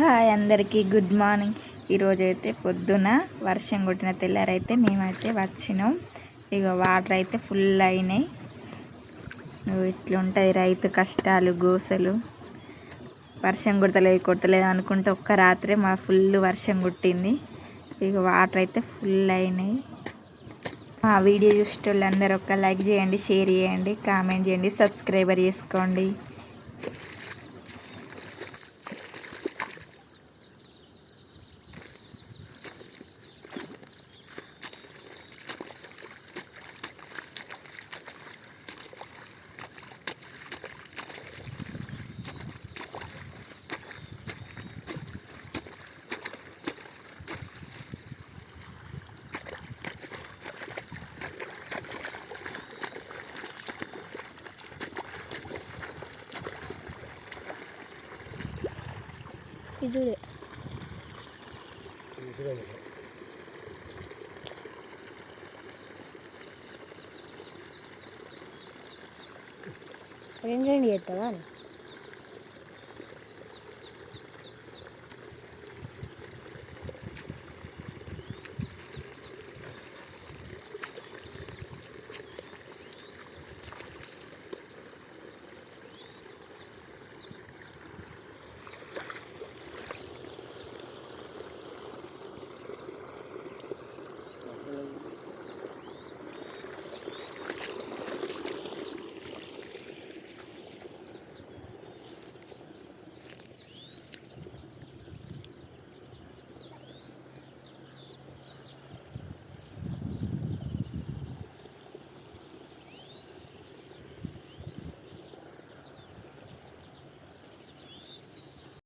Hi అందరికీ good morning. ఈరోజు అయితే పొద్దున వర్షం కొట్టిన తెల్లారైతే మేమైతే వచ్చినాం. ఇక వాటర్ అయితే ఫుల్ అయినాయి. నువ్వు ఇట్లుంటాయి రైతు కష్టాలు గోసలు. వర్షం కొడతలేదు కొట్టలేదు అనుకుంటే ఒక్క రాత్రే మా ఫుల్ వర్షం కొట్టింది. ఇక వాటర్ అయితే ఫుల్ అయినాయి. మా వీడియో చూసేటోళ్ళందరూ ఒక లైక్ చేయండి షేర్ చేయండి కామెంట్ చేయండి సబ్స్క్రైబర్ చేసుకోండి. ఇది రెండు రెండు చేస్తావా